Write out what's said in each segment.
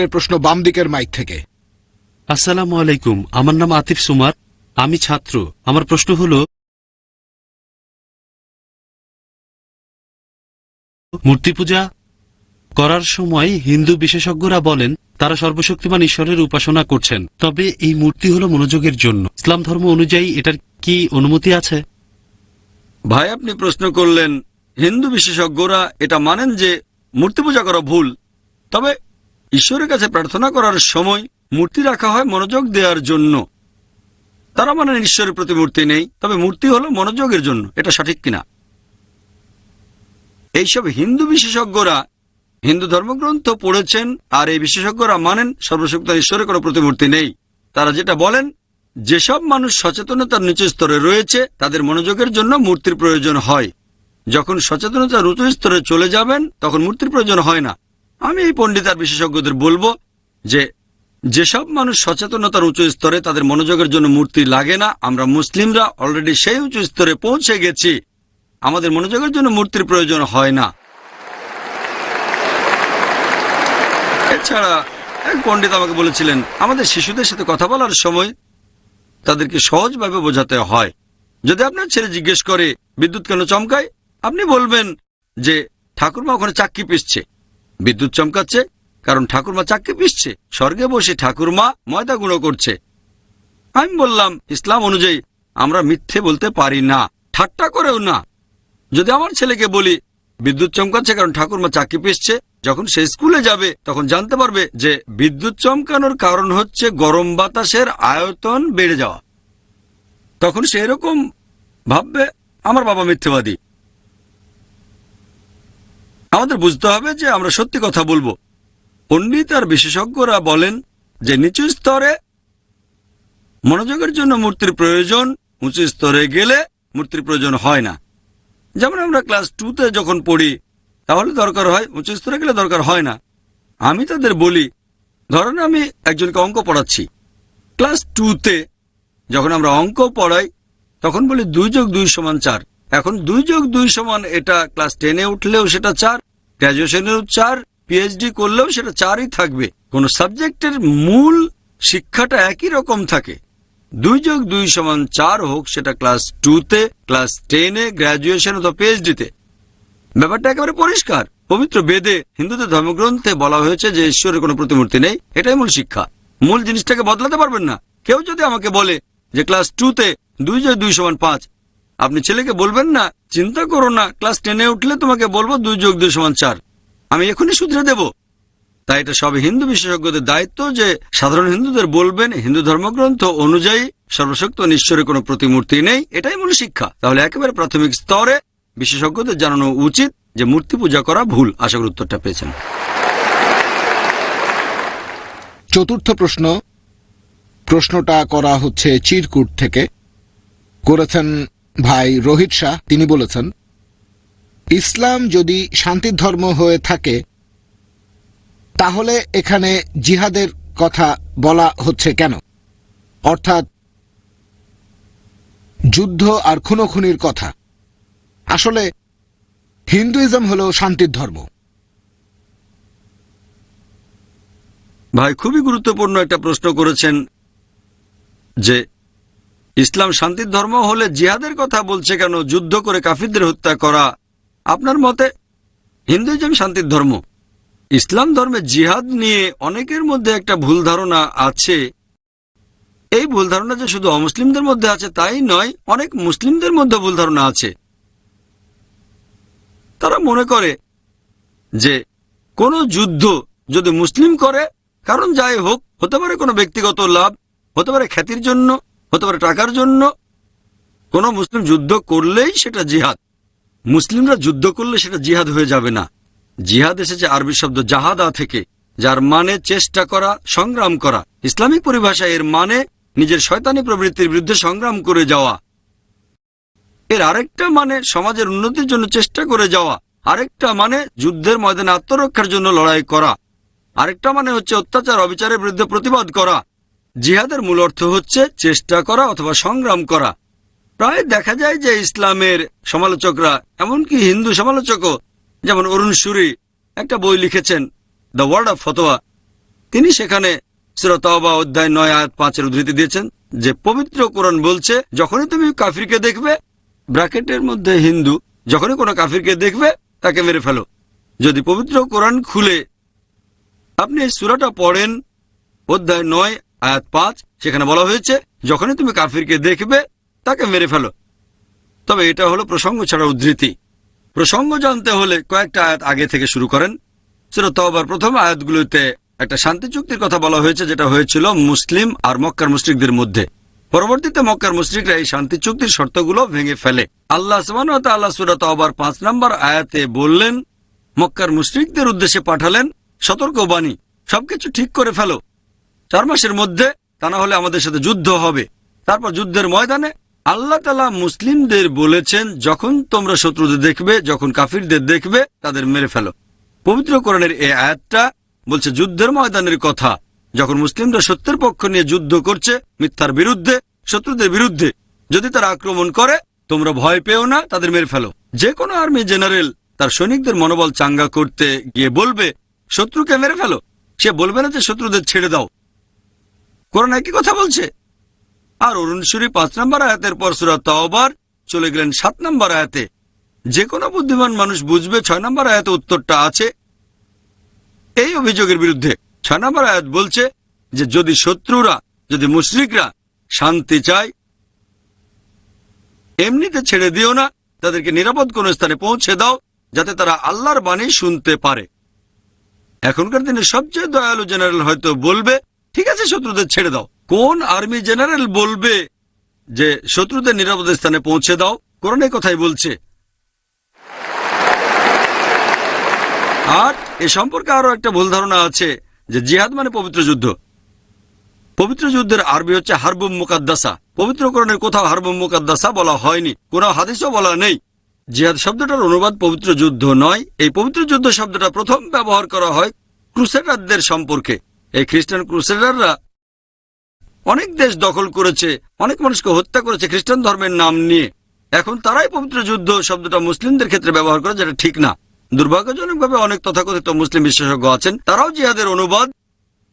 এর প্রশ্ন বাম দিকের মাইক থেকে। আসসালামু আলাইকুম আমার নাম আতিফ সুমার আমি ছাত্র। আমার প্রশ্ন হল মূর্তি পূজা করার সময় হিন্দু বিশেষজ্ঞরা বলেন তারা সর্বশক্তিমান ঈশ্বরের উপাসনা করছেন। তবে এই মূর্তি হল মনোযোগের জন্য। ইসলাম ধর্ম অনুযায়ী এটার কি অনুমতি আছে? ভাই আপনি প্রশ্ন করলেন হিন্দু বিশেষজ্ঞরা এটা মানেন যে মূর্তি পূজা করা ভুল। তবে ঈশ্বরের কাছে প্রার্থনা করার সময় মূর্তি রাখা হয় মনোযোগ দেওয়ার জন্য। তারা মানে ঈশ্বরের প্রতি মূর্তি নেই, তবে মূর্তি হলো মনোযোগের জন্য, এটা সঠিক কিনা? এইসব হিন্দু বিশেষজ্ঞরা, হিন্দু ধর্মগ্রন্থ পড়েছেন, আর এই বিশেষজ্ঞরা মানেন সর্বশক্ত ঈশ্বরের কোনো প্রতিমূর্তি নেই। তারা যেটা বলেন, যেসব মানুষ সচেতনতার নিচু স্তরে রয়েছে, তাদের মনোযোগের জন্য মূর্তির প্রয়োজন হয়। যখন সচেতনতার উঁচু স্তরে চলে যাবেন, তখন মূর্তির প্রয়োজন হয় না। আমি এই পণ্ডিত আর বিশেষজ্ঞদের বলব যে, যেসব মানুষ সচেতনতার উঁচু স্তরে তাদের মনোযোগের জন্য মূর্তি লাগে না, আমরা মুসলিমরা অলরেডি সেই উঁচু স্তরে পৌঁছে গেছি, আমাদের মনোযোগের জন্য মূর্তির প্রয়োজন হয় না। এছাড়া এক পণ্ডিত আমাকে বলেছিলেন, আমাদের শিশুদের সাথে কথা বলার সময় তাদেরকে সহজভাবে বোঝাতে হয়। যদি আপনার ছেলে জিজ্ঞেস করে, বিদ্যুৎ কেন চমকায়? আপনি বলবেন যে, ঠাকুরমা ওখানে চাক্কি পিসছে। বিদ্যুৎ চমকাচ্ছে, কারণ ঠাকুরমা চাক্কি পিসছে স্বর্গে বসে ঠাকুরমা ময়দা গুঁড়ো করছে। আমি বললাম, ইসলাম অনুযায়ী আমরা মিথ্যে বলতে পারি না, ঠাট্টা করেও না। যদি আমার ছেলেকে বলি, বিদ্যুৎ চমকাচ্ছে কারণ ঠাকুরমা চাকরি পিসছে যখন সে স্কুলে যাবে, তখন জানতে পারবে যে বিদ্যুৎ চমকানোর কারণ হচ্ছে গরম বাতাসের আয়তন বেড়ে যাওয়া। তখন সে এরকম ভাববে, আমার বাবা মিথ্যেবাদী। আমাদের বুঝতে হবে যে আমরা সত্যি কথা বলব। পণ্ডিত আর বিশেষজ্ঞরা বলেন যে নিচু স্তরে মনোযোগের জন্য মূর্তির প্রয়োজন, উঁচু স্তরে গেলে মূর্তির প্রয়োজন হয় না। যেমন আমরা ক্লাস টুতে যখন পড়ি, তাহলে দরকার হয়, উঁচু স্তরে গেলে দরকার হয় না। আমি তাদের বলি, ধরেন আমি একজনকে অঙ্ক পড়াচ্ছি। ক্লাস টুতে যখন আমরা অঙ্ক পড়াই, তখন বলি দুই যোগ দুই সমান চার। এখন দুই যোগ দুই সমান এটা ক্লাস টেনে উঠলেও সেটা চার গ্র্যাজুয়েশনেও চার পিএইচডি করলেও সেটা চারই থাকবে। কোন সাবজেক্টের মূল শিক্ষাটা একই রকম থাকে। দুই যোগ দুই সমান চার হোক, সেটা ক্লাস টুতে ক্লাস টেনে গ্র্যাজুয়েশন অথবা পিএইচডিতে ব্যাপারটা একেবারে পরিষ্কার। পবিত্র বেদে, হিন্দুদের ধর্মগ্রন্থে বলা হয়েছে যে ঈশ্বরের কোনো প্রতিমূর্তি নেই, এটাই মূল শিক্ষা। মূল জিনিসটাকে বদলাতে পারবেন না। কেউ যদি আমাকে বলে যে ক্লাস টুতে দুই যোগ দুই সমান পাঁচ আপনি ছেলেকে বলবেন না, চিন্তা করো না, ক্লাস টেনে উঠলে তোমাকে বলব দুই যোগ দুই সমান চার। আমি এখনই শুধরে দেব। তাই এটা সব হিন্দু বিশেষজ্ঞদের দায়িত্ব যে সাধারণ হিন্দুদের বলবেন, হিন্দু ধর্মগ্রন্থ অনুযায়ী সর্বশক্ত ঈশ্বরের কোনো প্রতিমূর্তি নেই, এটাই মূল শিক্ষা। তাহলে একেবারে প্রাথমিক স্তরে বিশেষজ্ঞদের জানানো উচিত যে মূর্তি পূজা করা ভুল। আশা করি উত্তরটা পেয়েছেন। চতুর্থ প্রশ্ন। প্রশ্নটা করা হচ্ছে চিরকুট থেকে। করেছেন ভাই রোহিত শাহ, তিনি বলেছেন, ইসলাম যদি শান্তির ধর্ম হয়ে থাকে, তাহলে এখানে জিহাদের কথা বলা হচ্ছে কেন? অর্থাৎ যুদ্ধ আর খুনোখুনির কথা। আসলে হিন্দুইজম হল শান্তির ধর্ম। ভাই, খুবই গুরুত্বপূর্ণ একটা প্রশ্ন করেছেন যে ইসলাম শান্তির ধর্ম হলে জিহাদের কথা বলছে কেন? যুদ্ধ করে কাফিরদের হত্যা করা আপনার মতে? হিন্দুইজম শান্তির ধর্ম। ইসলাম ধর্মে জিহাদ নিয়ে অনেকের মধ্যে একটা ভুল ধারণা আছে। এই ভুল ধারণা যে শুধু অমুসলিমদের মধ্যে আছে তাই নয়, অনেক মুসলিমদের মধ্যে ভুল ধারণা আছে। তারা মনে করে যে কোনো যুদ্ধ যদি মুসলিম করে, কারণ যাই হোক, হতে পারে কোনো ব্যক্তিগত লাভ, হতে পারে খ্যাতির জন্য হতে পারে টাকার জন্য। কোনো মুসলিম যুদ্ধ করলেই সেটা জিহাদ। মুসলিমরা যুদ্ধ করলে সেটা জিহাদ হয়ে যাবে না। জিহাদ এসেছে আরবি শব্দ জাহাদা থেকে, যার মানে চেষ্টা করা, সংগ্রাম করা। ইসলামিক পরিভাষায় এর মানে নিজের শয়তানি প্রবৃত্তির বিরুদ্ধে সংগ্রাম করে যাওয়া। এর আরেকটা মানে সমাজের উন্নতির জন্য চেষ্টা করে যাওয়া। আরেকটা মানে যুদ্ধের ময়দানে আত্মরক্ষার জন্য লড়াই করা। আরেকটা মানে হচ্ছে অত্যাচার, অবিচারের বিরুদ্ধে প্রতিবাদ করা। জিহাদের মূল অর্থ হচ্ছে চেষ্টা করা অথবা সংগ্রাম করা। প্রায় দেখা যায় যে ইসলামের সমালোচকরা, এমনকি হিন্দু সমালোচকও, যেমন অরুণ সুরি, একটা বই লিখেছেন, দ্য ওয়ার্ড অফ ফতোয়া। তিনি সেখানে সুরতবা অধ্যায় নয় আয়াত পাঁচের উদ্ধৃতি দিয়েছেন, যে পবিত্র কোরআন বলছে, যখনই তুমি কাফিরকে দেখবে, ব্র্যাকেটের মধ্যে হিন্দু, যখনই কোনো কাফিরকে দেখবে, তাকে মেরে ফেলো। যদি পবিত্র কোরআন খুলে, আপনি সুরাটা পড়েন, অধ্যায় নয় আয়াত পাঁচ, সেখানে বলা হয়েছে, যখনই তুমি কাফিরকে দেখবে, তাকে মেরে ফেলো। তবে এটা হলো প্রসঙ্গ ছাড়া উদ্ধৃতি। প্রসঙ্গ জানতে হলে কয়েকটা আয়াত আগে থেকে শুরু করেন। সেটা তবার প্রথম আয়াতগুলোতে একটা শান্তি চুক্তির কথা বলা হয়েছে, যেটা হয়েছিল মুসলিম আর মক্কার মুশ্রিকদের মধ্যে। পরবর্তীতে মক্কার মুশ্রিকরা এই শান্তি চুক্তির শর্তগুলো ভেঙে ফেলে। আল্লাহ আল্লাহ সুরাত আবার পাঁচ নম্বর আয়াতে বললেন, মক্কার মুশ্রিকদের উদ্দেশ্যে পাঠালেন সতর্কবাণী সবকিছু ঠিক করে ফেলো। চার মাসের মধ্যে তা না হলে আমাদের সাথে যুদ্ধ হবে। তারপর যুদ্ধের ময়দানে আল্লাহ তালা মুসলিমদের বলেছেন, যখন তোমরা শত্রুদের দেখবে, যখন কাফিরদের দেখবে, তাদের মেরে ফেলো। পবিত্র কোরআনের এই আয়াতটা বলছে, যুদ্ধের ময়দানের কথা। যখন মুসলিমরা সত্যের পক্ষ নিয়ে যুদ্ধ করছে, মিথ্যার বিরুদ্ধে, শত্রুদের বিরুদ্ধে, যদি তারা আক্রমণ করে, তোমরা ভয় পেও না, তাদের মেরে ফেলো। যে কোনো আর্মি জেনারেল তার সৈনিকদের মনোবল চাঙ্গা করতে গিয়ে বলবে, শত্রুকে মেরে ফেলো। সে বলবে না যে, শত্রুদের ছেড়ে দাও। কোরআন একই কথা বলছে? আর অরুণ সুরি পাঁচ নম্বর আয়াতের পর সুরা তাওবার চলে গেলেন সাত নম্বর আয়াতে। যে কোনো বুদ্ধিমান মানুষ বুঝবে ছয় নম্বর আয়াতে উত্তরটা আছে। এই অভিযোগের বিরুদ্ধে ছয় নম্বর আয়াত বলছে যে যদি শত্রুরা, যদি মুশরিকরা শান্তি চায়, এমনিতে ছেড়ে দিও না, তাদেরকে নিরাপদ কোন স্থানে পৌঁছে দাও, যাতে তারা আল্লাহর বাণী শুনতে পারে। এখনকার দিনে সবচেয়ে দয়ালু জেনারেল হয়তো বলবে ঠিক আছে, শত্রুদের ছেড়ে দাও। কোন আর্মি জেনারেল বলবে যে, শত্রুদের নিরাপদ স্থানে পৌঁছে দাও? কোরআন কথাই বলছে। আর এ সম্পর্কে আরও একটা ভুল ধারণা আছে, যে জিহাদ মানে পবিত্র যুদ্ধ। পবিত্র যুদ্ধের আরবি হচ্ছে হারবুম মুকাদ্দাসা। পবিত্রকরণের কোথাও হারবুম মুকাদ্দাসা বলা হয়নি, কোনো হাদিসও বলা নেই। জিহাদ শব্দটার অনুবাদ পবিত্র যুদ্ধ নয়। এই পবিত্র যুদ্ধ শব্দটা প্রথম ব্যবহার করা হয় ক্রুসেডারদের সম্পর্কে। এই খ্রিস্টান ক্রুসেডাররা অনেক দেশ দখল করেছে, অনেক মানুষকে হত্যা করেছে খ্রিস্টান ধর্মের নাম নিয়ে। এখন তারাই পবিত্র যুদ্ধ শব্দটা মুসলিমদের ক্ষেত্রে ব্যবহার করে, যেটা ঠিক না। দুর্ভাগ্যজনকভাবে অনেক তথাকথিত মুসলিম বিশেষজ্ঞ আছেন, তারাও জিহাদের অনুবাদ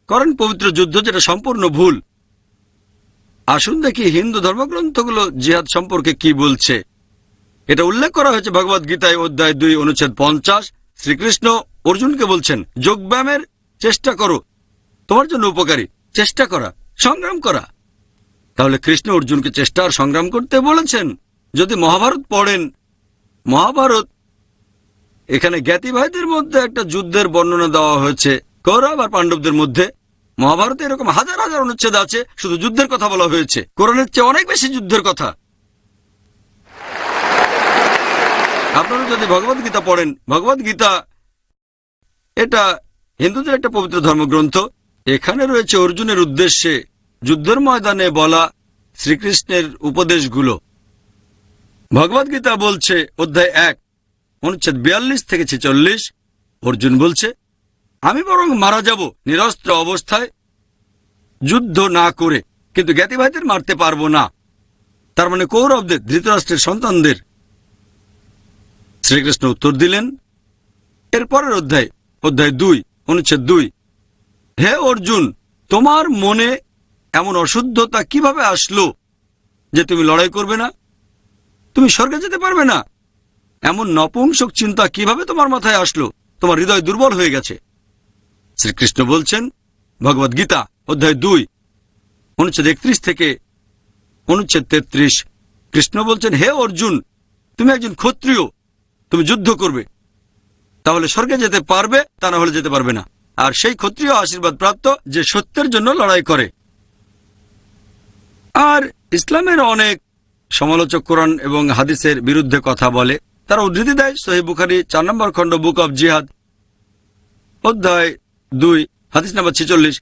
করেন পবিত্র যুদ্ধ, যেটা সম্পূর্ণ ভুল। আসুন দেখি হিন্দু ধর্মগ্রন্থগুলো জিহাদ সম্পর্কে কি বলছে। এটা উল্লেখ করা হয়েছে ভগবদ গীতায়, অধ্যায় দুই, অনুচ্ছেদ পঞ্চাশ। শ্রীকৃষ্ণ অর্জুনকে বলছেন, যোগব্যায়ামের চেষ্টা করো তোমার জন্য উপকারী। চেষ্টা করা, সংগ্রাম করা। তাহলে কৃষ্ণ অর্জুনকে চেষ্টা আর সংগ্রাম করতে বলেছেন। যদি মহাভারত পড়েন, মহাভারত, এখানে জ্ঞাতি ভাইদের মধ্যে একটা যুদ্ধের বর্ণনা দেওয়া হয়েছে। কৌরব আর পাণ্ডবদের মধ্যে মহাভারতে এরকম হাজার হাজার অনুচ্ছেদ আছে, শুধু যুদ্ধের কথা বলা হয়েছে। কোরআনের চেয়ে অনেক বেশি যুদ্ধের কথা। আপনারা যদি ভগবত গীতা পড়েন, ভগবত গীতা এটা হিন্দুদের একটা পবিত্র ধর্মগ্রন্থ। এখানে রয়েছে অর্জুনের উদ্দেশ্যে যুদ্ধের ময়দানে বলা শ্রীকৃষ্ণের উপদেশগুলো। ভগবত গীতা বলছে, অধ্যায় এক, অনুচ্ছেদ বিয়াল্লিশ থেকে ছেচল্লিশ, অর্জুন বলছে, আমি বরং মারা যাব নিরস্ত্র অবস্থায়, যুদ্ধ না করে, কিন্তু জ্ঞাতি ভাইদের মারতে পারব না। তার মানে কৌরবদের, ধৃতরাষ্ট্রের সন্তানদের। শ্রীকৃষ্ণ উত্তর দিলেন। এরপরের অধ্যায় অধ্যায় দুই, অনুচ্ছেদ দুই হে অর্জুন, তোমার মনে এমন অশুদ্ধতা কীভাবে আসলো যে তুমি লড়াই করবে না? তুমি স্বর্গে যেতে পারবে না। এমন নপুংসক চিন্তা কীভাবে তোমার মাথায় আসলো? তোমার হৃদয় দুর্বল হয়ে গেছে। শ্রীকৃষ্ণ বলছেন ভগবদ গীতা, অধ্যায় দুই, অনুচ্ছেদ একত্রিশ থেকে অনুচ্ছেদ তেত্রিশ। কৃষ্ণ বলছেন, হে অর্জুন, তুমি একজন ক্ষত্রিয়, তুমি যুদ্ধ করবে। তাহলে স্বর্গে যেতে পারবে, তা না হলে যেতে পারবে না। আর সেই ক্ষত্রিয় আশীর্বাদ প্রাপ্ত যে সত্যের জন্য লড়াই করে। আর ইসলামের অনেক সমালোচক কোরআন এবং হাদিসের বিরুদ্ধে কথা বলে, তারা উদ্ধৃতি দেয় সহি বুখারি চার নম্বর খণ্ড, বুক অব জিহাদ, অধ্যায় দুই, হাদিস নাম্বার ছেচল্লিশ।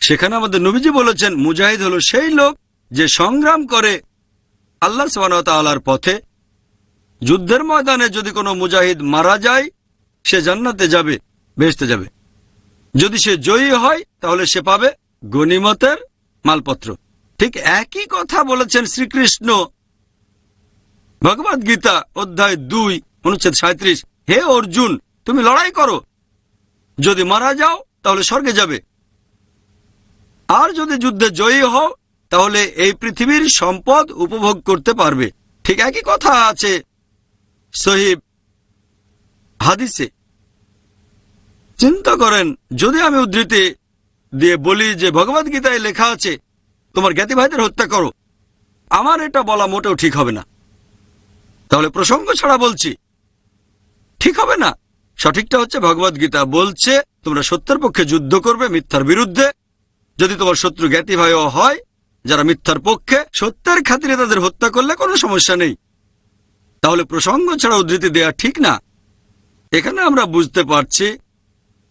সেখানে আমাদের নবীজি বলেছেন, মুজাহিদ হলো সেই লোক যে সংগ্রাম করে আল্লাহ সালার পথে। যুদ্ধের ময়দানে যদি কোনো মুজাহিদ মারা যায়, সে জান্নাতে যাবে বেহেস্তে যাবে। যদি সে জয়ী হয়, তাহলে সে পাবে গনিমতের মালপত্র। ঠিক একই কথা বলেছেন শ্রীকৃষ্ণ। ভগবদ গীতা অধ্যায় দুই, অনুচ্ছেদ সাঁত্রিশ হে অর্জুন, তুমি লড়াই করো। যদি মারা যাও, তাহলে স্বর্গে যাবে। আর যদি যুদ্ধে জয়ী হও, তাহলে এই পৃথিবীর সম্পদ উপভোগ করতে পারবে। ঠিক একই কথা আছে সহিব হাদিসে। চিন্তা করেন, যদি আমি উদ্ধৃতি দিয়ে বলি যে ভগবদ গীতায় লেখা আছে, তোমার জ্ঞাতি ভাইদের হত্যা করো, আমার এটা বলা মোটেও ঠিক হবে না। তাহলে প্রসঙ্গ ছাড়া বলছি, ঠিক হবে না। সঠিকটা হচ্ছে ভগবদ গীতা বলছে, তোমরা সত্যের পক্ষে যুদ্ধ করবে মিথ্যার বিরুদ্ধে। যদি তোমার শত্রু জ্ঞাতি ভাইও হয়, যারা মিথ্যার পক্ষে, সত্যের খাতিরে তাদের হত্যা করলে কোনো সমস্যা নেই। তাহলে প্রসঙ্গ ছাড়া উদ্ধৃতি দেয়া ঠিক না। এখানে আমরা বুঝতে পারছি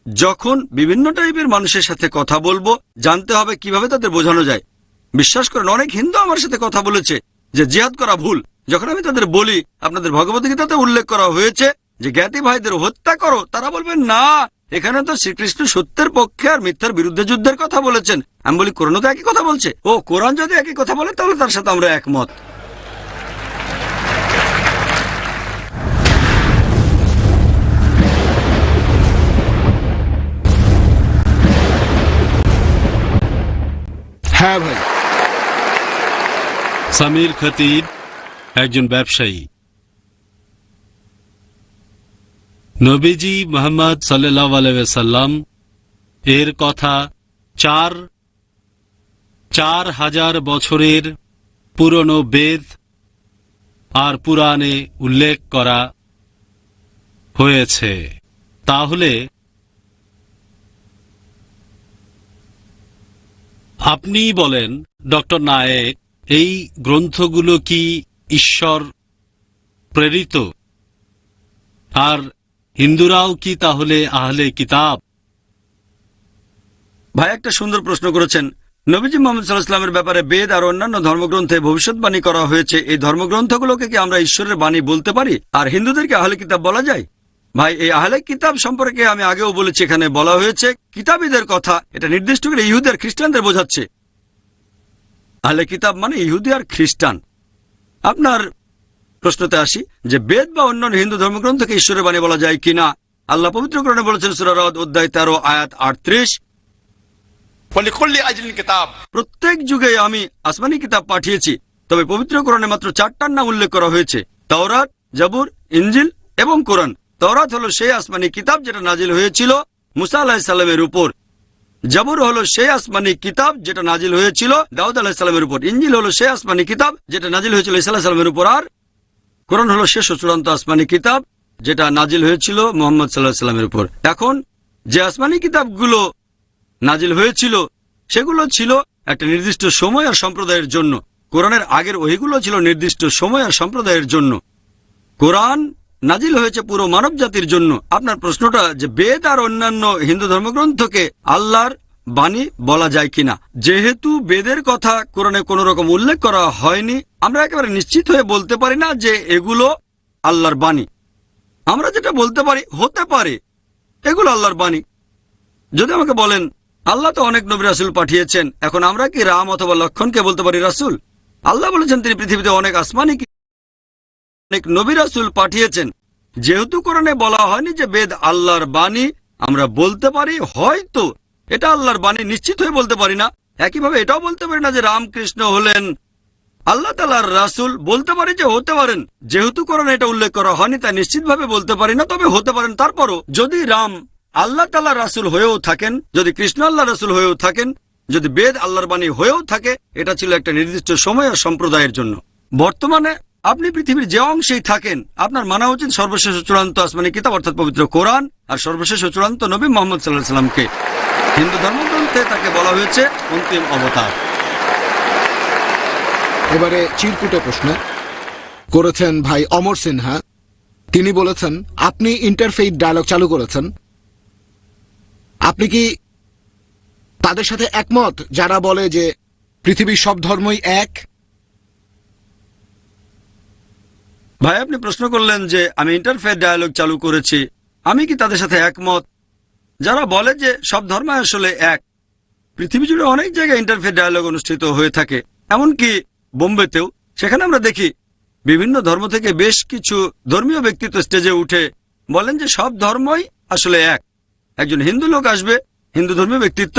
যখন বিভিন্ন টাইপের মানুষের সাথে কথা বলব, জানতে হবে কীভাবে তাদের বোঝানো যায়। বিশ্বাস করেন, অনেক হিন্দু আমার সাথে কথা বলেছে যে জিহাদ করা ভুল। যখন আমি তাদের বলি, আপনাদের ভগবত গীতাতে উল্লেখ করা হয়েছে যে, জ্ঞাতি ভাইদের হত্যা করো, তারা বলবেন, না, এখানে তো শ্রীকৃষ্ণ সত্যের পক্ষে আর মিথ্যার বিরুদ্ধে যুদ্ধের কথা বলেছেন। আমি বলি কোরআন তো একই কথা বলছে? ও, কোরআন যদি একই কথা বলে, তাহলে তার সাথে আমরা একমত। হ্যাঁ ভাই। সামির খতিব একজন ব্যবসায়ী। নবীজি মোহাম্মদ সাল্লাম এর কথা চার চার হাজার বছরের পুরনো বেদ আর পুরাণে উল্লেখ করা হয়েছে। তাহলে আপনি বলেন, ডক্টর নায়েক, এই গ্রন্থগুলো কি ঈশ্বর প্রেরিত? আর হিন্দুরাও কি তাহলে আহলে কিতাব? ভাই, একটা সুন্দর প্রশ্ন করেছেন। নবীজি মোহাম্মদ সাল্লাহামের ব্যাপারে বেদ আর অন্যান্য ধর্মগ্রন্থে ভবিষ্যৎবাণী করা হয়েছে। এই ধর্মগ্রন্থগুলোকে কি আমরা ঈশ্বরের বাণী বলতে পারি? আর হিন্দুদেরকে আহলে কিতাব বলা যায়? ভাই এই আহলে কিতাব সম্পর্কে আমি আগেও বলেছি এখানে বলা হয়েছে কিতাবীদের কথা এটা নির্দিষ্ট করে ইহুদি আর খ্রিস্টানদের বোঝাচ্ছে। আহলে কিতাব মানে ইহুদি আর খ্রিস্টান। আপনার প্রশ্নতে আসি যে বেদ বা অন্যান্য হিন্দু ধর্মগ্রন্থকে ঈশ্বরের বাণী বলা যায় কিনা? আল্লাহ পবিত্র গ্রহণে বলেছেন সুরারদ অধ্যায় তেরো আয়াত আটত্রিশ। প্রত্যেক যুগে আমি আসমানি কিতাব পাঠিয়েছি তবে পবিত্রকরণে মাত্র চারটার নাম উল্লেখ করা হয়েছে তাওরাত জাবুর ইঞ্জিল এবং কোরআন। তাওরাত হলো সেই আসমানি কিতাব যেটা নাজিল হয়েছিল মুসা আলাহিসাল্লামের উপর। জাবুর হলো সেই আসমানি কিতাব যেটা নাজিল হয়েছিল দাউদ আলাহিসাল্লামের উপর। ইঞ্জিল হলো সেই আসমানি কিতাব যেটা নাজিল হয়েছিল ইসা সাল্লামের উপর। আর কোরআন হলো শেষ চূড়ান্ত আসমানি কিতাব যেটা নাজিল হয়েছিল মোহাম্মদ সাল্লাহ সাল্লামের উপর। এখন যে আসমানি কিতাবগুলো নাজিল হয়েছিল, সেগুলো ছিল একটা নির্দিষ্ট সময় আর সম্প্রদায়ের জন্য। কোরআনের আগের ওইগুলো ছিল নির্দিষ্ট সময় আর সম্প্রদায়ের জন্য। কোরআন নাজিল হয়েছে পুরো মানব জাতির জন্য। আপনার প্রশ্নটা যে বেদ আর অন্যান্য হিন্দু ধর্মগ্রন্থকে আল্লাহর বাণী বলা যায় কিনা। যেহেতু বেদের কথা কোরআনে কোনো রকম উল্লেখ করা হয়নি, আমরা একেবারে নিশ্চিত হয়ে বলতে পারি না যে এগুলো আল্লাহর বাণী। আমরা যেটা বলতে পারি, হতে পারে, এগুলো আল্লাহর বাণী। যদি আমাকে বলেন, আল্লাহ তো অনেক নবী রাসুল পাঠিয়েছেন, এখন আমরা কি রাম অথবা লক্ষণকে বলতে পারি রাসুল? আল্লাহ বলেছেন তিনি পৃথিবীতে অনেক আসমানি অনেক নবী রাসুল পাঠিয়েছেন। যেহেতু কোরআনে বলা হয়নি যে বেদ আল্লাহর বাণী, আমরা বলতে পারি, হয়তো এটা আল্লাহর বাণী, নিশ্চিত হয়ে বলতে পারি না। একইভাবে এটাও বলতে পারি না যে রামকৃষ্ণ হলেন। আল্লাহ তালার রাসুল বলতে পারি যে হতে পারেন। যেহেতু কোরআনে এটা উল্লেখ করা হয়নি, তাই নিশ্চিতভাবে বলতে পারি না, তবে হতে পারেন। তারপরও যদি রাম আল্লাহ তাল্লাহ রাসুল হয়েও থাকেন, যদি কৃষ্ণ আল্লাহ রাসুল হয়েও থাকেন, যদি বেদ আল্লাহর বাণী হয়েও থাকে, এটা ছিল একটা নির্দিষ্ট সময় আর সম্প্রদায়ের জন্য। বর্তমানে আপনি পৃথিবীর যে অংশেই থাকেন, আপনার মানা উচিত সর্বশেষ চূড়ান্ত আসমানি কিতাব, অর্থাৎ পবিত্র কোরআন, আর সর্বশেষ চূড়ান্ত নবী মোহাম্মদ সাল্লাহ সাল্লামকে হিন্দু ধর্মগ্রন্থে তাকে বলা হয়েছে অন্তিম অবতার। এবারে চিরকুটে প্রশ্ন। করেছেন ভাই অমর সিনহা। তিনি বলেছেন, আপনি ইন্টারফেইথ ডায়লগ চালু করেছেন। আপনি কি তাদের সাথে একমত? যারা বলে যে পৃথিবীর সব ধর্মই এক ভাই, আপনি প্রশ্ন করলেন যে আমি ইন্টারফেয়ার ডায়ালগ চালু করেছি। আমি কি তাদের সাথে একমত? যারা বলে যে সব ধর্ম আসলে এক, পৃথিবী জুড়ে অনেক জায়গায় ইন্টারফেয়ার ডায়ালগ অনুষ্ঠিত হয়ে থাকে। এমনকি বোম্বেতেও, সেখানে আমরা দেখি বিভিন্ন ধর্ম থেকে বেশ কিছু ধর্মীয় ব্যক্তিত্ব স্টেজে উঠে বলেন যে সব ধর্মই আসলে এক। একজন হিন্দু লোক আসবে, হিন্দু ধর্মীয় ব্যক্তিত্ব,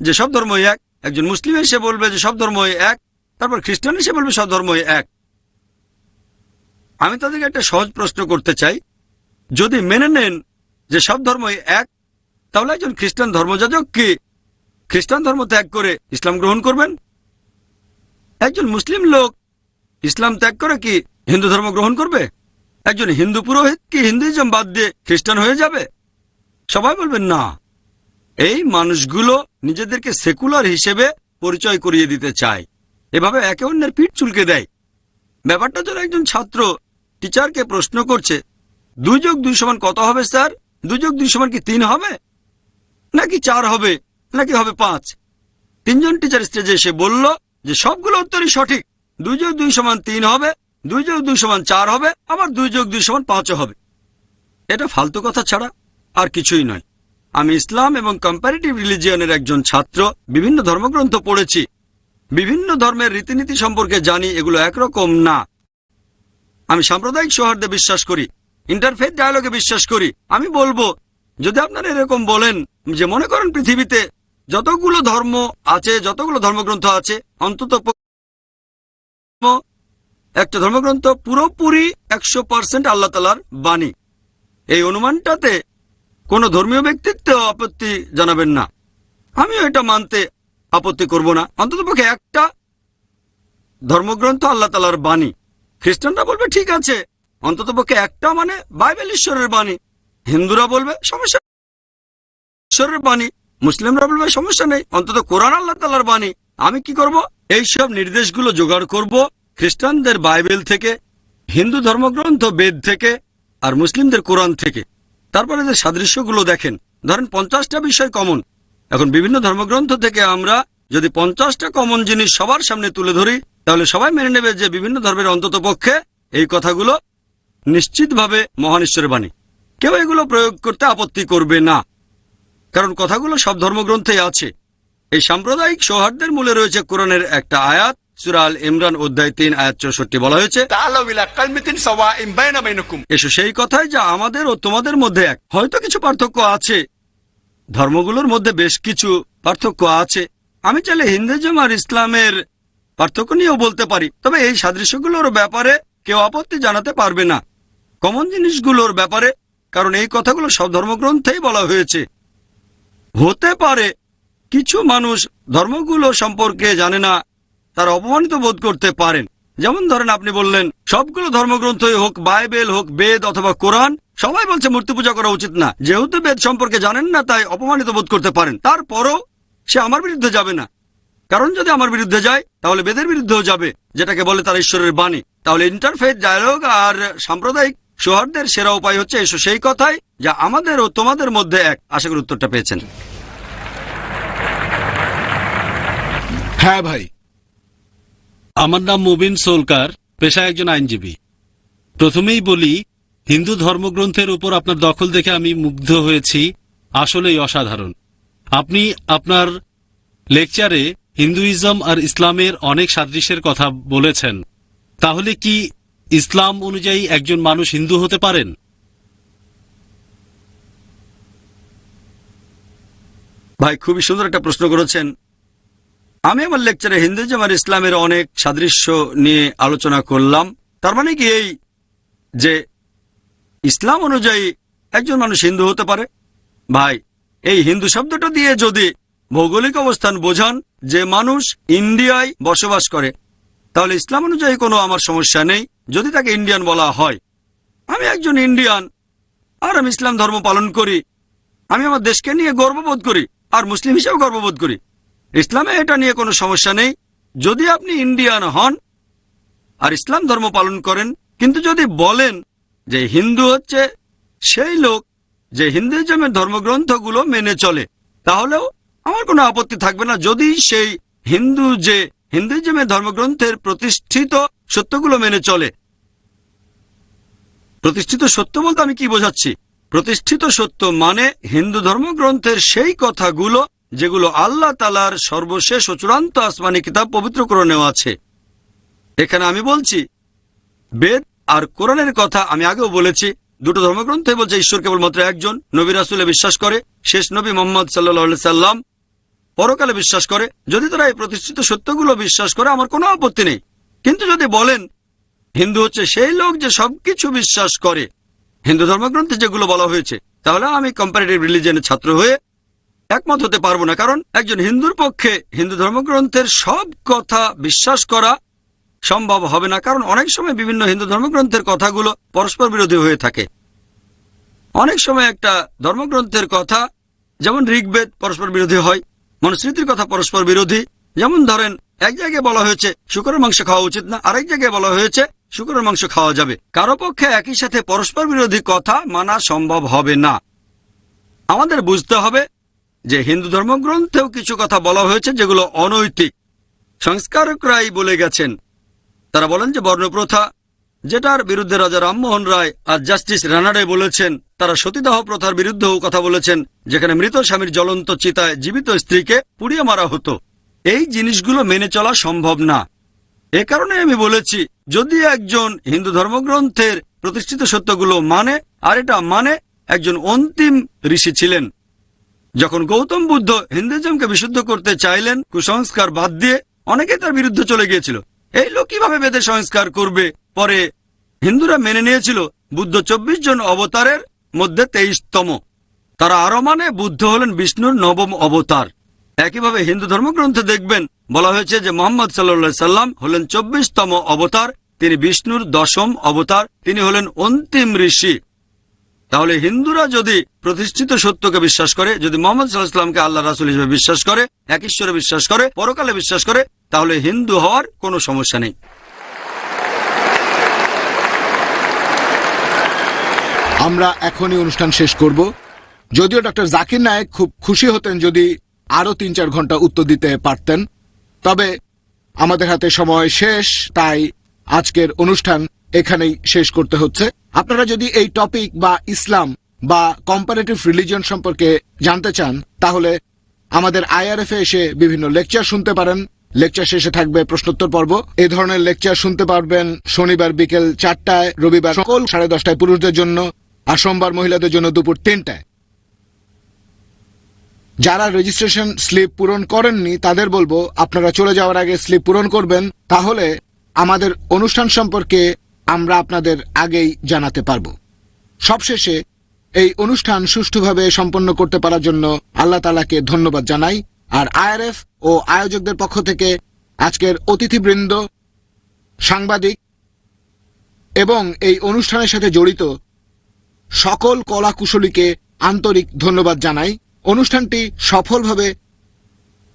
যে সব ধর্মই এক। একজন মুসলিম এসে বলবে যে সব ধর্মই এক। তারপর খ্রিস্টান এসে বলবে সব ধর্মই এক। আমি তাদেরকে একটা সহজ প্রশ্ন করতে চাই। যদি মেনে নেন যে সব ধর্মই এক, তাহলে একজন খ্রিস্টান ধর্মযাজক কি খ্রিস্টান ধর্ম ত্যাগ করে ইসলাম গ্রহণ করবেন? একজন মুসলিম লোক ইসলাম ত্যাগ করে কি হিন্দু ধর্ম গ্রহণ করবে? একজন হিন্দু পুরোহিত কি হিন্দুইজম বাদ দিয়ে খ্রিস্টান হয়ে যাবে? সবাই বলবেন না। এই মানুষগুলো নিজেদেরকে সেকুলার হিসেবে পরিচয় করিয়ে দিতে চায়। এভাবে একে অন্যের পিঠ চুলকে দেয়। ব্যাপারটা যেন একজন ছাত্র টিচারকে প্রশ্ন করছে, দুই যোগ দুই সমান কত হবে, স্যার? দুই যোগ দুই সমান কি তিন হবে? নাকি চার হবে? নাকি হবে পাঁচ? তিনজন টিচার স্টেজে এসে বলল যে, সবগুলো উত্তরই সঠিক। দুই যোগ দুই সমান তিন হবে, দুই যোগ দুই সমান চার হবে, আবার দুই যোগ দুই সমান পাঁচও হবে। এটা ফালতু কথা ছাড়া আর কিছুই নয়। আমি ইসলাম এবং কম্পারেটিভ রিলিজিয়নের একজন ছাত্র, বিভিন্ন ধর্মগ্রন্থ পড়েছি। বিভিন্ন ধর্মের রীতিনীতি সম্পর্কে জানি, এগুলো একরকম না। আমি সাম্প্রদায়িক সৌহার্দ্যে বিশ্বাস করি ইন্টারফেথ ডায়ালগে বিশ্বাস করি। আমি বলব, যদি আপনারা এরকম বলেন যে মনে করেন পৃথিবীতে যতগুলো ধর্ম আছে, যতগুলো ধর্মগ্রন্থ আছে, অন্তত একটা ধর্মগ্রন্থ পুরোপুরি একশো পার্সেন্ট আল্লাহ তালার বাণী। এই অনুমানটাতে কোনো ধর্মীয় ব্যক্তিত্ব আপত্তি জানাবেন না। আমিও এটা মানতে আপত্তি করব না। অন্ততপক্ষে একটা ধর্মগ্রন্থ আল্লাহ তালার বাণী। খ্রিস্টানরা বলবে, ঠিক আছে। অন্তত পক্ষে একটা মানে বাইবেল ঈশ্বরের বাণী। হিন্দুরা বলবে, সমস্যা ঈশ্বরের বাণী। মুসলিমরা বলবে, সমস্যা নেই। অন্তত কোরআন আল্লাহ তালার বাণী। আমি কি করব? এই সব নির্দেশগুলো জোগাড় করব খ্রিস্টানদের বাইবেল থেকে, হিন্দু ধর্মগ্রন্থ বেদ থেকে আর মুসলিমদের কোরআন থেকে। তারপরে যে সাদৃশ্যগুলো দেখেন, ধরেন পঞ্চাশটা বিষয় কমন। এখন বিভিন্ন ধর্মগ্রন্থ থেকে আমরা যদি পঞ্চাশটা কমন জিনিস সবার সামনে তুলে ধরি তাহলে সবাই মেনে নেবে যে বিভিন্ন ধর্মের অন্তত পক্ষে এই কথাগুলো নিশ্চিতভাবে মহান ঈশ্বরের বাণী। কেউ এগুলো প্রয়োগ করতে আপত্তি করবে না। কারণ কথাগুলো সব ধর্মগ্রন্থে আছে। এই সাম্প্রদায়িক সৌহার্দ্যের মূলে রয়েছে কোরআনের একটা আয়াত সুরাল ইমরান, অধ্যায় তিন, আয়াত চৌষট্টি বলা হয়েছে। এসো সেই কথাই যা আমাদের ও তোমাদের মধ্যে এক। হয়তো কিছু পার্থক্য আছে। ধর্মগুলোর মধ্যে বেশ কিছু পার্থক্য আছে। আমি চাইলে হিন্দুজম আর ইসলামের পার্থক্য নিয়েও বলতে পারি। তবে এই সাদৃশ্যগুলোর ব্যাপারে কেউ আপত্তি জানাতে পারবে না। কমন জিনিসগুলোর ব্যাপারে, কারণ এই কথাগুলো সব ধর্মগ্রন্থেই বলা হয়েছে। হতে পারে কিছু মানুষ ধর্মগুলো সম্পর্কে জানে না, তারা অপমানিত বোধ করতে পারেন। যেমন ধরেন আপনি বললেন, সবগুলো ধর্মগ্রন্থই হোক, বাইবেল হোক, বেদ অথবা কোরআন, সবাই বলছে মূর্তি পূজা করা উচিত না। যেহেতু বেদ সম্পর্কে জানেন না, তাই অপমানিত বোধ করতে পারেন। তারপরও সে আমার বিরুদ্ধে যাবে না। কারণ যদি আমার বিরুদ্ধে যায় তাহলে বেদের বিরুদ্ধেও যাবে যেটাকে বলে তার ঈশ্বরের বাণী। তাহলে ইন্টারফেথ ডায়ালগ আর সাম্প্রদায়িক সৌহার্দ্যের সেরা উপায় হচ্ছে এসো সেই কথাই যা আমাদের ও তোমাদের মধ্যে এক। আশা করি উত্তরটা পেয়েছেন। হ্যাঁ ভাই। আমার নাম মুবিন সোলকার পেশায় একজন আইনজীবী। প্রথমেই বলি হিন্দু ধর্মগ্রন্থের উপর আপনার দখল দেখে আমি মুগ্ধ হয়েছি। আসলেই অসাধারণ। আপনি আপনার লেকচারে হিন্দুইজম আর ইসলামের অনেক সাদৃশ্যের কথা বলেছেন। তাহলে কি ইসলাম অনুযায়ী একজন মানুষ হিন্দু হতে পারেন? ভাই, খুবই সুন্দর একটা প্রশ্ন করেছেন। আমি আমার লেকচারে হিন্দুজম আর ইসলামের অনেক সাদৃশ্য নিয়ে আলোচনা করলাম। তার মানে কি এই যে ইসলাম অনুযায়ী একজন মানুষ হিন্দু হতে পারে? ভাই, এই হিন্দু শব্দটা দিয়ে যদি ভৌগোলিক অবস্থান বোঝান যে মানুষ ইন্ডিয়ায় বসবাস করে। তাহলে ইসলাম অনুযায়ী কোনো আমার সমস্যা নেই, যদি তাকে ইন্ডিয়ান বলা হয়। আমি একজন ইন্ডিয়ান, আর আমি ইসলাম ধর্ম পালন করি। আমি আমার দেশকে নিয়ে গর্ববোধ করি, আর মুসলিম হিসেবে গর্ববোধ করি। ইসলামে এটা নিয়ে কোনো সমস্যা নেই। যদি আপনি ইন্ডিয়ান হন, আর ইসলাম ধর্ম পালন করেন, কিন্তু যদি বলেন যে হিন্দু হচ্ছে সেই লোক, যে হিন্দুইজমের ধর্মগ্রন্থগুলো মেনে চলে, তাহলেও আমার কোনো আপত্তি থাকবে না যদি সেই হিন্দু যে হিন্দুইজমের ধর্মগ্রন্থের প্রতিষ্ঠিত সত্যগুলো মেনে চলে। প্রতিষ্ঠিত সত্য বলতে আমি কি বোঝাচ্ছি? প্রতিষ্ঠিত সত্য মানে হিন্দু ধর্মগ্রন্থের সেই কথাগুলো যেগুলো আল্লাহ তালার সর্বশেষ ও চূড়ান্ত আসমানি কিতাব পবিত্র করে নেওয়া আছে। এখানে আমি বলছি, বেদ আর কোরআনের কথা আমি আগেও বলেছি, দুটো ধর্মগ্রন্থে বলছে, ঈশ্বর কেবলমাত্র একজন, নবী রাসুলে বিশ্বাস করে, শেষ নবী মোহাম্মদ সাল্লা সাল্লাম পরকালে বিশ্বাস করে। যদি তারা এই প্রতিষ্ঠিত সত্যগুলো বিশ্বাস করে, আমার কোনো আপত্তি নেই। কিন্তু যদি বলেন, হিন্দু হচ্ছে সেই লোক যে সবকিছু বিশ্বাস করে। হিন্দু ধর্মগ্রন্থে যেগুলো বলা হয়েছে, তাহলে আমি কম্পারেটিভ রিলিজনের ছাত্র হয়ে একমত হতে পারব না। কারণ একজন হিন্দুর পক্ষে হিন্দু ধর্মগ্রন্থের সব কথা বিশ্বাস করা সম্ভব হবে না। কারণ অনেক সময় বিভিন্ন হিন্দু ধর্মগ্রন্থের কথাগুলো পরস্পর বিরোধী হয়ে থাকে। অনেক সময় একটা ধর্মগ্রন্থের কথা, যেমন ঋগ্বেদ, পরস্পর বিরোধী হয়। মনুস্মৃতির কথা পরস্পর বিরোধী। যেমন ধরেন, এক জায়গায় বলা হয়েছে, শুকরের মাংস খাওয়া উচিত না, আরেক জায়গায় বলা হয়েছে, শুকরের মাংস খাওয়া যাবে। কারও পক্ষে একই সাথে পরস্পর বিরোধী কথা মানা সম্ভব হবে না। আমাদের বুঝতে হবে যে হিন্দু ধর্মগ্রন্থেও কিছু কথা বলা হয়েছে যেগুলো অনৈতিক। সংস্কারকরাই বলে গেছেন। তারা বলেন যে বর্ণপ্রথা, যেটার বিরুদ্ধে রাজা রামমোহন রায় আর জাস্টিস রানাডে বলেছেন তারা সতীদাহ প্রথার বিরুদ্ধেও কথা বলেছেন, যেখানে মৃত স্বামীর জ্বলন্ত চিতায় জীবিত স্ত্রীকে পুড়িয়ে মারা হতো। এই জিনিসগুলো মেনে চলা সম্ভব না। এ কারণে আমি বলেছি, যদি একজন হিন্দু ধর্মগ্রন্থের প্রতিষ্ঠিত সত্যগুলো মানে আর এটা মানে একজন অন্তিম ঋষি ছিলেন। যখন গৌতম বুদ্ধ হিন্দুজমকে বিশুদ্ধ করতে চাইলেন, কুসংস্কার বাদ দিয়ে অনেকে তার বিরুদ্ধে চলে গিয়েছিল। এই লোক কীভাবে বেদের সংস্কার করবে? পরে হিন্দুরা মেনে নিয়েছিল, বুদ্ধ চব্বিশ জন অবতারের মধ্যে তেইশতম। তারা আরও মানে বুদ্ধ হলেন বিষ্ণুর নবম অবতার। একইভাবে হিন্দু ধর্মগ্রন্থে দেখবেন, বলা হয়েছে যে মোহাম্মদ সাল্লা সাল্লাম হলেন চব্বিশতম অবতার, তিনি বিষ্ণুর দশম অবতার, তিনি হলেন অন্তিম ঋষি। তাহলে হিন্দুরা যদি প্রতিষ্ঠিত সত্যকে বিশ্বাস করে, যদি মোহাম্মদ সাল্লাহামকে আল্লাহ রাসুল হিসেবে বিশ্বাস করে, এক ঈশ্বরে বিশ্বাস করে, পরকালে বিশ্বাস করে, তাহলে হিন্দু হওয়ার কোনো সমস্যা নেই। আমরা এখনই অনুষ্ঠান শেষ করব। যদিও ডক্টর জাকির নায়েক খুব খুশি হতেন যদি আরও তিন চার ঘণ্টা উত্তর দিতে পারতেন। তবে আমাদের হাতে সময় শেষ, তাই আজকের অনুষ্ঠান এখানেই শেষ করতে হচ্ছে। আপনারা যদি এই টপিক বা ইসলাম বা কম্পারেটিভ রিলিজন সম্পর্কে জানতে চান, তাহলে আমাদের আইআরএফ এ এসে বিভিন্ন লেকচার শুনতে পারেন। লেকচার শেষে থাকবে প্রশ্নোত্তর পর্ব। এই ধরনের লেকচার শুনতে পারবেন শনিবার বিকেল চারটায়, রবিবার সকল সাড়ে দশটায় পুরুষদের জন্য। আর সোমবার মহিলাদের জন্য দুপুর তিনটায়। যারা রেজিস্ট্রেশন স্লিপ পূরণ করেননি, তাদের বলব, আপনারা চলে যাওয়ার আগে স্লিপ পূরণ করবেন, তাহলে আমাদের অনুষ্ঠান সম্পর্কে আমরা আপনাদের আগেই জানাতে পারব। সবশেষে এই অনুষ্ঠান সুষ্ঠুভাবে সম্পন্ন করতে পারার জন্য আল্লাহ তালাকে ধন্যবাদ জানাই, আর আইআরএফ ও আয়োজকদের পক্ষ থেকে আজকের অতিথিবৃন্দ, সাংবাদিক এবং এই অনুষ্ঠানের সাথে জড়িত সকল কলা কুশলীকে আন্তরিক ধন্যবাদ জানাই। অনুষ্ঠানটি সফলভাবে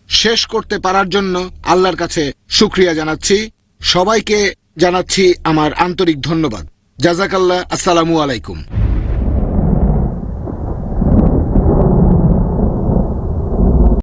শেষ করতে পারার জন্য আল্লাহর কাছে সুক্রিয়া জানাচ্ছি। সবাইকে জানাচ্ছি আমার আন্তরিক ধন্যবাদ। জাজাকাল্লাহ, আসসালামু আলাইকুম।